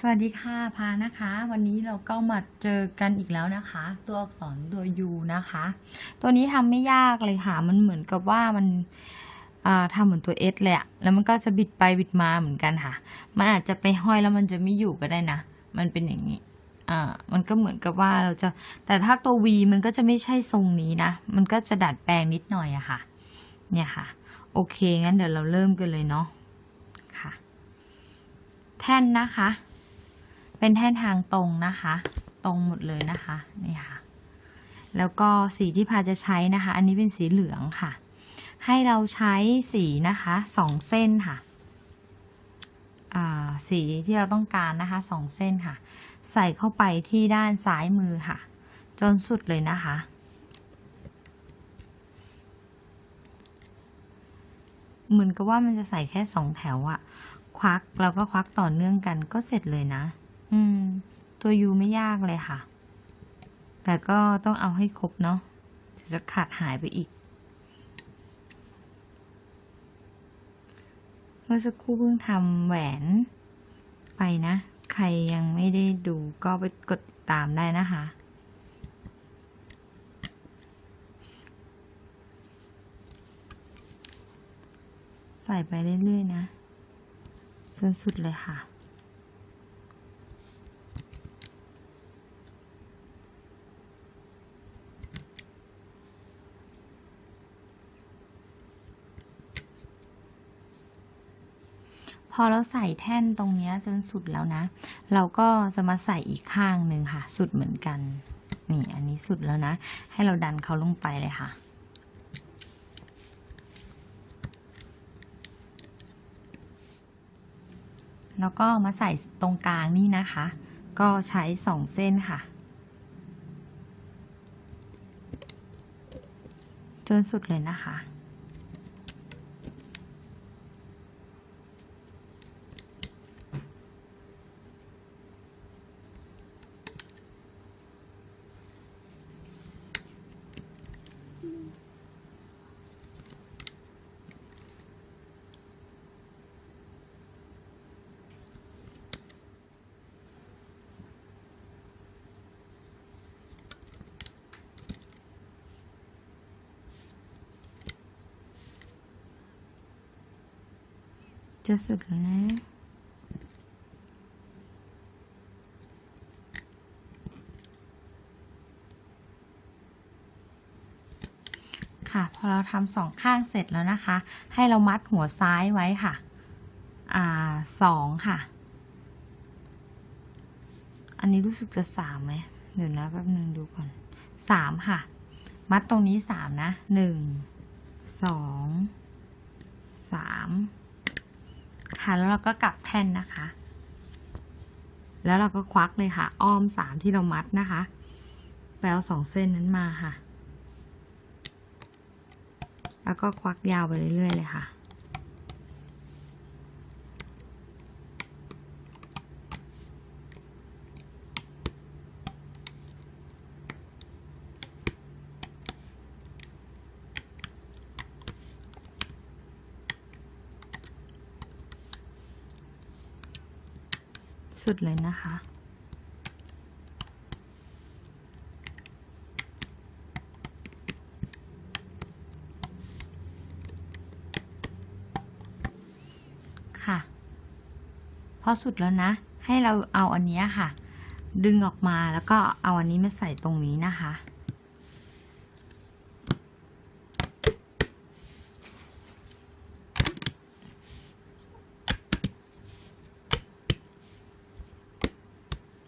สวัสดีค่ะพานะคะ วันนี้เราก็มาเจอกันอีกแล้วนะคะ ตัวอักษรตัว U นะคะ ตัวนี้ทำไม่ยากเลยค่ะ มันเหมือนกับว่ามันทำเหมือนตัว S เลยอะแล้วมันก็จะบิดไปบิดมาเหมือนกันค่ะ มันอาจจะไปห้อยแล้วมันจะไม่อยู่ก็ได้นะ มันเป็นอย่างนี้อ่ามันก็เหมือนกับว่าเราจะ แต่ถ้าตัว V มันก็จะไม่ใช่ทรงนี้นะ มันก็จะดัดแปลงนิดหน่อยอะค่ะ เนี่ยค่ะ โอเคงั้นเดี๋ยวเราเริ่มกันเลยเนาะค่ะ แท่นนะคะ เป็นแท่นทางตรงนะคะ ตรงหมดเลยนะคะนี่ค่ะ แล้วก็สีที่พาจะใช้นะคะ อันนี้เป็นสีเหลืองค่ะ ให้เราใช้สีนะคะสองเส้นค่ะสีที่เราต้องการนะคะสองเส้นค่ะ ใส่เข้าไปที่ด้านซ้ายมือค่ะ จนสุดเลยนะคะ เหมือนกับว่ามันจะใส่แค่สองแถวอะควักแล้วก็ควักต่อเนื่องกันก็เสร็จเลยนะ อืม ตัวยูไม่ยากเลยค่ะ แต่ก็ต้องเอาให้ครบเนาะจะขาดหายไปอีก เมื่อสักครู่เพิ่งทำแหวนไปนะ ใครยังไม่ได้ดูก็ไปกดตามได้นะคะใส่ไปเรื่อย ๆ นะจนสุดเลยค่ะ พอเราใส่แท่นตรงนี้จนสุดแล้วนะ เราก็จะมาใส่อีกข้างหนึ่งค่ะ สุดเหมือนกัน นี่อันนี้สุดแล้วนะ ให้เราดันเขาลงไปเลยค่ะแล้วก็มาใส่ตรงกลางนี่นะคะ ก็ใช้สองเส้นค่ะ จนสุดเลยนะคะ จะสุดแล้ว ค่ะ พอเราทำสองข้างเสร็จแล้วนะคะ ให้เรามัดหัวซ้ายไว้ค่ะ อ่าสองค่ะ อันนี้รู้สึกจะสามไหมเดี๋ยวนะแป๊บนึงดูก่อนสามค่ะ มัดตรงนี้สามนะหนึ่งสองสาม แล้วเราก็กลับแท่นนะคะ แล้วเราก็ควักเลยค่ะ อ้อมสามที่เรามัดนะคะแปลสองเส้นนั้นมาค่ะ แล้วก็ควักยาวไปเรื่อยๆเลยค่ะ สุดเลยนะคะ ค่ะ พอสุดแล้วนะ ให้เราเอาอันนี้ค่ะ ดึงออกมาแล้วก็เอาอันนี้มาใส่ตรงนี้นะคะ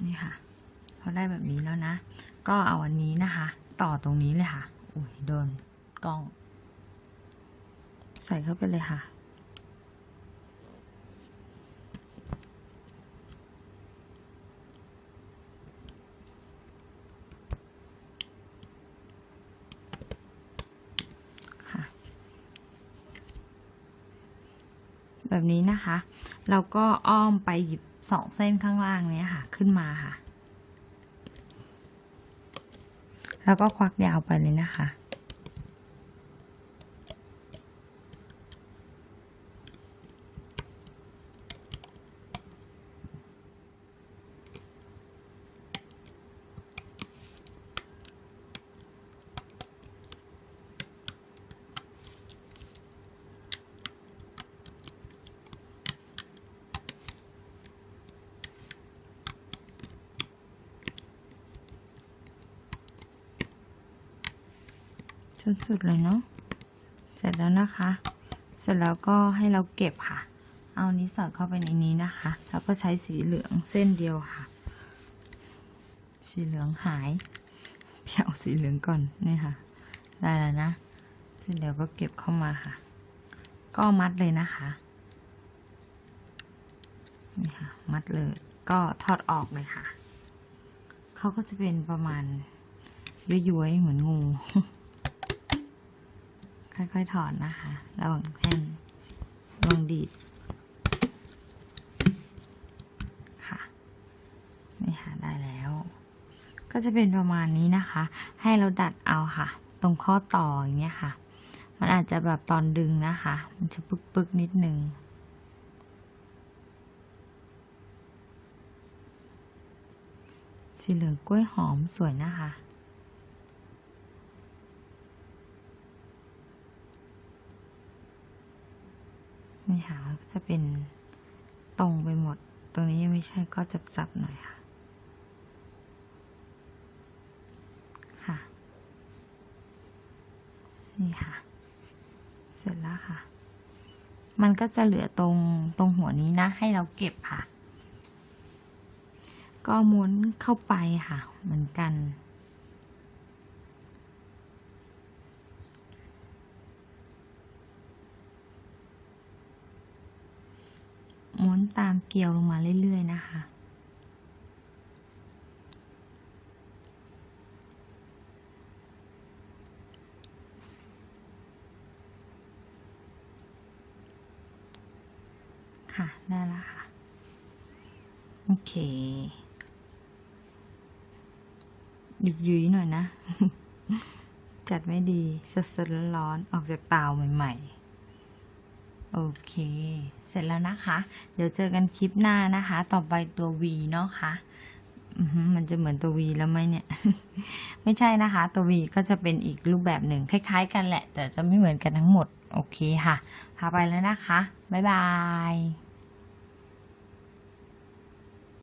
นี่ค่ะ พอ ได้แบบนี้แล้วนะ ก็เอาอันนี้นะคะ ต่อตรงนี้เลยค่ะ อุ้ยโดนกล้อง ใส่เข้าไปเลยค่ะค่ะแบบนี้นะคะ เราก็อ้อมไปหยิบสองเส้นข้างล่างเนี้ยค่ะ ขึ้นมาค่ะ แล้วก็ควักยาวไปเลยนะคะ จนสุดเลยเนาะเสร็จแล้วนะคะ เสร็จแล้วก็ให้เราเก็บค่ะ เอานี้สอดเข้าไปในนี้นะคะ แล้วก็ใช้สีเหลืองเส้นเดียวค่ะ สีเหลืองหายเพี่เอาสีเหลืองก่อนนี่ค่ะ ได้แล้วนะเสร็จแล้วก็เก็บเข้ามาค่ะ ก็มัดเลยนะคะนี่ค่ะ มัดเลยก็ทอดออกเลยค่ะ เขาก็จะเป็นประมาณย้วยๆเหมือนงู ค่อยๆถอนนะคะระวังแผ่นระวังดีดค่ะนี่ค่ะได้แล้ว ก็จะเป็นประมาณนี้นะคะ ให้เราดัดเอาค่ะ ตรงข้อต่ออย่างเงี้ยค่ะ มันอาจจะแบบตอนดึงนะคะ มันจะปึกๆนิดนึงสีเหลืองกล้วยหอมสวยนะคะ นี่ค่ะก็จะเป็นตรงไปหมด ตรงนี้ยังไม่ใช่ก็จับจับๆหน่อยค่ะ ค่ะ นี่ค่ะ เสร็จแล้วค่ะ มันก็จะเหลือตรงตรงหัวนี้นะ ให้เราเก็บค่ะ ก็ม้วนเข้าไปค่ะ เหมือนกัน ม้วนตามเกลียวลงมาเรื่อย ๆ นะคะ ค่ะ ได้แล้วค่ะ โอเคหยุดยุยหน่อยนะ จัดไม่ดีสดๆร้อนๆออกจากเตาใหม่ ๆ โอเค เสร็จแล้วนะคะ เดี๋ยวเจอกันคลิปหน้านะคะ ต่อไปตัว V เนาะคะ่ะมันจะเหมือนตัว V แล้วไหมเนี่ย ไม่ใช่นะคะ ตัว V ก็จะเป็นอีกรูปแบบหนึ่งคล้าย ๆ กันแหละ แต่จะไม่เหมือนกันทั้งหมด โอเคค่ะ พาไปแล้วนะคะ บ๊ายบาย